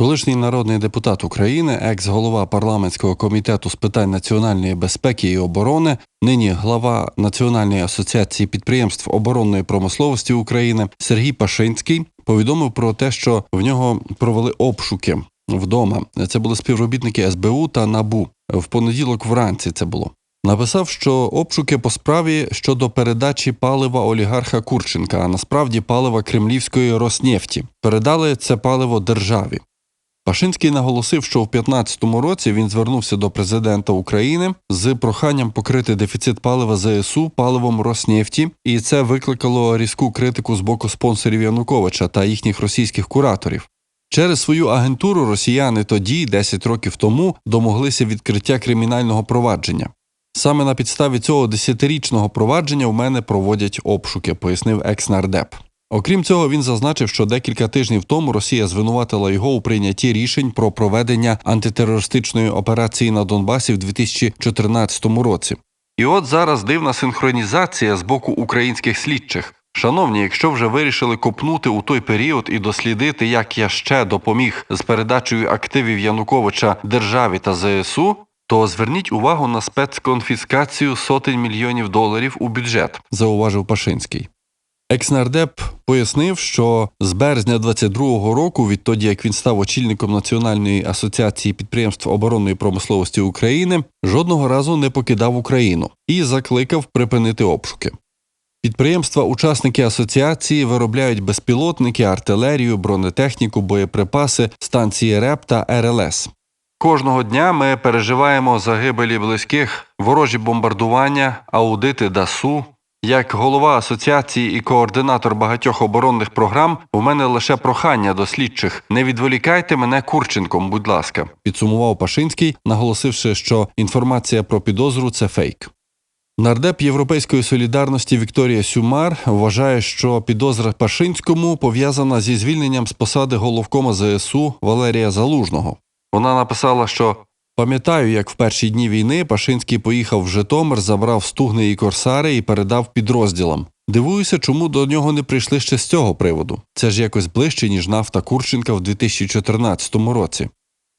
Колишній народний депутат України, екс-голова парламентського комітету з питань національної безпеки і оборони, нині глава Національної асоціації підприємств оборонної промисловості України Сергій Пашинський повідомив про те, що в нього провели обшуки вдома. Це були співробітники СБУ та НАБУ. В понеділок вранці це було. Написав, що обшуки по справі щодо передачі палива олігарха Курченка, а насправді палива кремлівської Роснефті. Передали це паливо державі. Пашинський наголосив, що в 2015 році він звернувся до президента України з проханням покрити дефіцит палива ЗСУ паливом Роснефті, і це викликало різку критику з боку спонсорів Януковича та їхніх російських кураторів. Через свою агентуру росіяни тоді, 10 років тому, домоглися відкриття кримінального провадження. Саме на підставі цього десятирічного провадження в мене проводять обшуки, пояснив екс-нардеп. Окрім цього, він зазначив, що декілька тижнів тому Росія звинуватила його у прийнятті рішень про проведення антитерористичної операції на Донбасі в 2014 році. І от зараз дивна синхронізація з боку українських слідчих. Шановні, якщо вже вирішили копнути у той період і дослідити, як я ще допоміг з передачею активів Януковича державі та ЗСУ, то зверніть увагу на спецконфіскацію сотень мільйонів доларів у бюджет, зауважив Пашинський. Екснардеп пояснив, що з березня 22-го року, відтоді як він став очільником Національної асоціації підприємств оборонної промисловості України, жодного разу не покидав Україну і закликав припинити обшуки. Підприємства, учасники асоціації виробляють безпілотники, артилерію, бронетехніку, боєприпаси, станції РЕП та РЛС. Кожного дня ми переживаємо загибелі близьких, ворожі бомбардування, аудити ДАСУ. Як голова асоціації і координатор багатьох оборонних програм, у мене лише прохання до слідчих: не відволікайте мене Курченком, будь ласка, підсумував Пашинський, наголосивши, що інформація про підозру це фейк. Нардеп Європейської солідарності Вікторія Сюмар вважає, що підозра Пашинському пов'язана зі звільненням з посади головкома ЗСУ Валерія Залужного. Вона написала, що пам'ятаю, як в перші дні війни Пашинський поїхав в Житомир, забрав стугни і корсари і передав підрозділам. Дивуюся, чому до нього не прийшли ще з цього приводу. Це ж якось ближче, ніж нафта Курченка в 2014 році.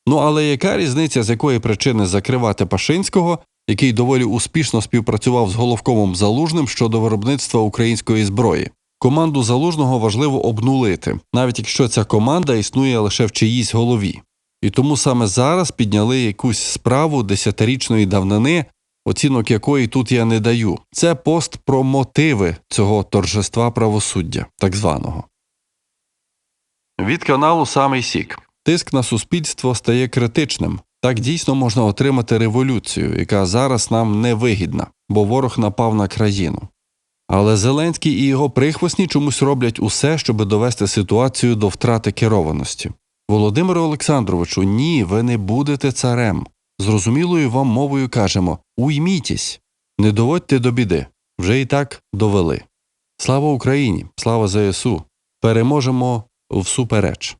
Ну але яка різниця, з якої причини закривати Пашинського, який доволі успішно співпрацював з головкомом Залужним щодо виробництва української зброї? Команду залужного важливо обнулити, навіть якщо ця команда існує лише в чиїсь голові. І тому саме зараз підняли якусь справу десятирічної давнини, оцінок якої тут я не даю. Це пост про мотиви цього торжества правосуддя, так званого. Від каналу Самий Сік. Тиск на суспільство стає критичним. Так дійсно можна отримати революцію, яка зараз нам не вигідна, бо ворог напав на країну. Але Зеленський і його прихвостні чомусь роблять усе, щоб довести ситуацію до втрати керованості. Володимире Олександровичу, ні, ви не будете царем. Зрозумілою вам мовою кажемо уймітесь, не доводьте до біди. Вже і так довели. Слава Україні! Слава ЗСУ! Переможемо всупереч.